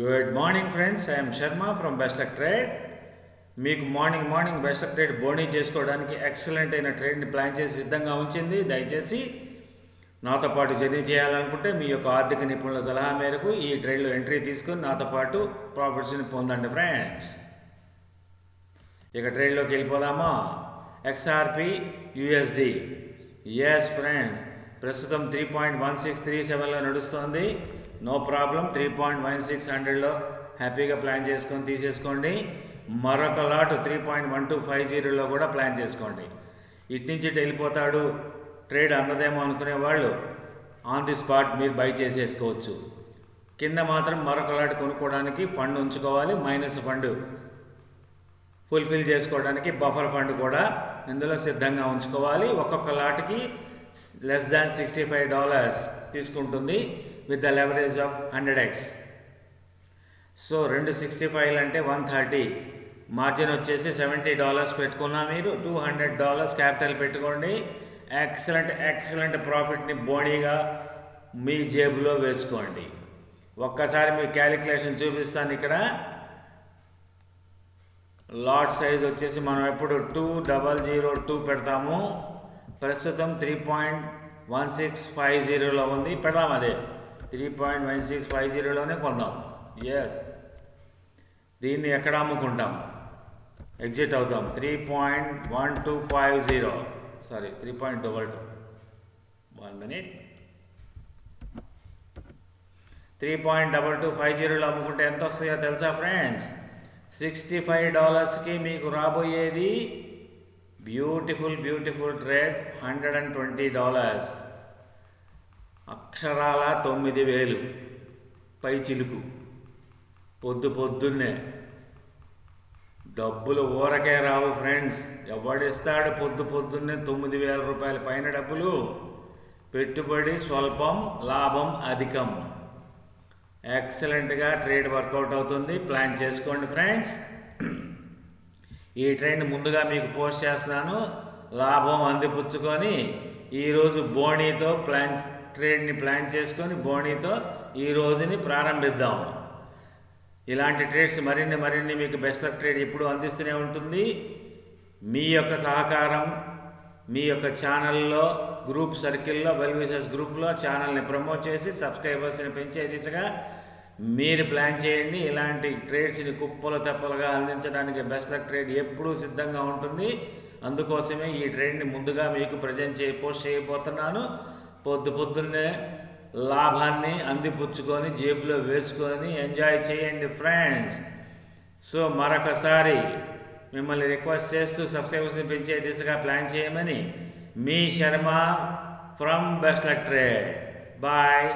Good morning friends I'm Sharma from best luck trade మీకు morning morning best luck trade Boney చేసుకోవడానికి excellent అయిన ట్రేడ్ని plan చేసి సిద్ధంగా ఉంచింది. దయచేసి నాతో పాటు జర్నీ చేయాలనుకుంటే మీ యొక్క ఆర్థిక నిపుణుల సలహా మేరకు ఈ ట్రేడ్లో ఎంట్రీ తీసుకుని నాతో పాటు ప్రాఫిట్స్ని పొందండి ఫ్రెండ్స్ ఇక ట్రేడ్లోకి వెళ్ళిపోదామా? ఎక్స్ఆర్పి యుఎస్డి ఎస్ ఫ్రెండ్స్ ప్రస్తుతం three point one six three సెవెన్లో నడుస్తుంది. No problem three point one six హండ్రెడ్లో హ్యాపీగా ప్లాన్ చేసుకొని తీసేసుకోండి. మరొక lot three point one two five జీరోలో కూడా ప్లాన్ చేసుకోండి. ఇటు నుంచి ఇటు వెళ్ళిపోతాడు. ట్రేడ్ అందదేమో అనుకునే వాళ్ళు ఆన్ ది స్పాట్ మీరు బై చేసేసుకోవచ్చు. కింద మాత్రం మరొక లాట్ కొనుక్కోవడానికి ఫండ్ ఉంచుకోవాలి. మైనస్ ఫండ్ ఫుల్ఫిల్ చేసుకోవడానికి బఫర్ ఫండ్ కూడా ఇందులో సిద్ధంగా ఉంచుకోవాలి. ఒక్కొక్క లాట్కి less than sixty five dollars తీసుకుంటుంది. With the leverage of hundred X so రెండు సిక్స్టీ ఫైవ్ అంటే వన్ థర్టీ మార్జిన్ వచ్చేసి సెవెంటీ డాలర్స్ పెట్టుకున్నా మీరు టూ హండ్రెడ్ డాలర్స్ క్యాపిటల్ పెట్టుకోండి. ఎక్సలెంట్ ఎక్సలెంట్ ప్రాఫిట్ని బోనీగా మీ జేబులో వేసుకోండి. ఒక్కసారి మీ క్యాలిక్యులేషన్ చూపిస్తాను ఇక్కడ. లాట్ సైజ్ వచ్చేసి మనం ఎప్పుడు టూ డబల్ జీరో టూ పెడతాము. ప్రస్తుతం three point one six five జీరోలో ఉంది. పెడదాం అదే. Three point one six five జీరోలోనే కొందాం ఎస్ దీన్ని ఎక్కడ అమ్ముకుంటాం? ఎగ్జిట్ అవుతాం. Three point one two five zero. Sorry three point double two. One minute three point double two five జీరోలో అమ్ముకుంటే ఎంత వస్తాయో తెలుసా ఫ్రెండ్స్ సిక్స్టీ ఫైవ్ డాలర్స్కి మీకు రాబోయేది beautiful beautiful trade hundred and twenty dollars అక్షరాల తొమ్మిది వేలు. పై చిలుకు. పొద్దు పొద్దున్నే. డబ్బులు ఊరకే రావు ఫ్రెండ్స్. ఎవడిస్తాడు పొద్దు పొద్దున్నే తొమ్మిది వేల రూపాయల పైన డబ్బులు? పెట్టుబడి స్వల్పం లాభం అధికం. ఎక్సలెంట్గా ట్రేడ్ వర్కౌట్ అవుతుంది. ప్లాన్ చేసుకోండి ఫ్రెండ్స్. ఈ ట్రైన్ ముందుగా మీకు పోస్ట్ చేస్తున్నాను లాభం అందిపుచ్చుకొని ఈరోజు బోనీతో ప్లాన్ ట్రేడ్ని ప్లాన్ చేసుకొని బోనీతో ఈ రోజుని ప్రారంభిద్దాం. ఇలాంటి ట్రేడ్స్ మరిన్ని మరిన్ని మీకు బెస్ట్ ఆఫ్ ట్రేడ్ ఎప్పుడు అందిస్తూనే ఉంటుంది. మీ యొక్క సహకారం మీ యొక్క ఛానల్లో గ్రూప్ సర్కిల్లో వెల్విసెస్ గ్రూప్లో ఛానల్ని ప్రమోట్ చేసి సబ్స్క్రైబర్స్ని పెంచే దిశగా మీరు ప్లాన్ చేయండి. ఇలాంటి ట్రేడ్స్ని కుప్పలు తెప్పలుగా అందించడానికి బెస్ట్ లక్ ట్రేడ్ ఎప్పుడూ సిద్ధంగా ఉంటుంది. అందుకోసమే ఈ ట్రేడ్ని ముందుగా మీకు ప్రజెంట్ చేయ పోస్ట్ చేయబోతున్నాను. పొద్దు పొద్దున్నే లాభాన్ని అందిపుచ్చుకొని జేబులో వేసుకొని ఎంజాయ్ చేయండి ఫ్రెండ్స్ సో మరొకసారి మిమ్మల్ని రిక్వెస్ట్ చేస్తూ సబ్స్క్రైబర్స్ని పెంచే దిశగా ప్లాన్ చేయమని మీ Sharma from best trade bye